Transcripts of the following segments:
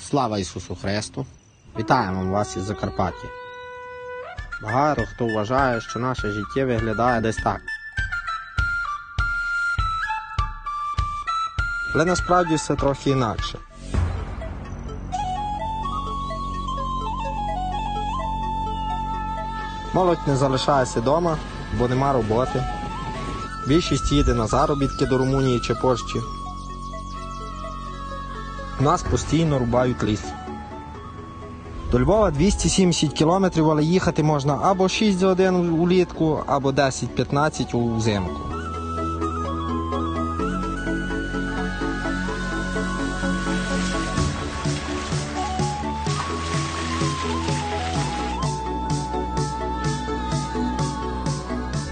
Слава Ісусу Христу! Вітаємо вас із Закарпаття. Багато хто вважає, що наше життя виглядає десь так. Але насправді все трохи інакше. Молодь не залишається вдома, бо нема роботи. Більшість їде на заробітки до Румунії чи Польщі. Нас постійно рубають ліс. До Львова 270 кілометрів, але їхати можна або 6 годин улітку, або 10-15 у взимку.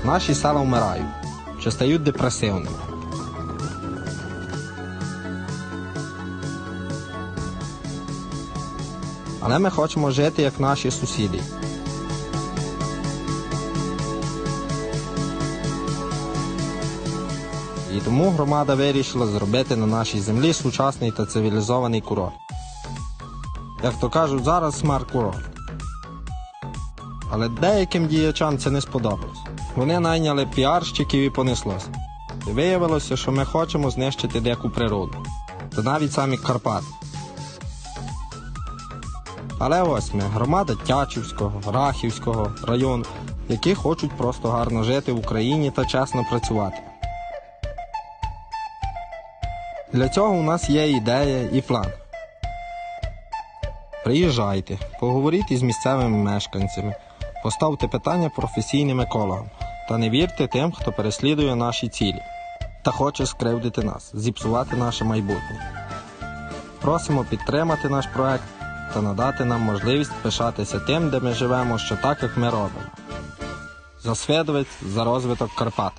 Наші села вмирають, чи стають депресивними. Але ми хочемо жити як наші сусіди. І тому громада вирішила зробити на нашій землі сучасний та цивілізований курорт. Як то кажуть, зараз смарт-курорт. Але деяким діячам це не сподобалось. Вони найняли піарщиків і понеслося. Виявилося, що ми хочемо знищити дику природу. Та навіть самі Карпати. Але ось ми, громада Тячівського, Рахівського району, які хочуть просто гарно жити в Україні та чесно працювати. Для цього у нас є ідея і план. Приїжджайте, поговоріть із місцевими мешканцями, поставте питання професійним екологам та не вірте тим, хто переслідує наші цілі та хоче скривдити нас, зіпсувати наше майбутнє. Просимо підтримати наш проект та надати нам можливість пишатися тим, де ми живемо, що так, як ми робимо. За Свідовець, за розвиток Карпат.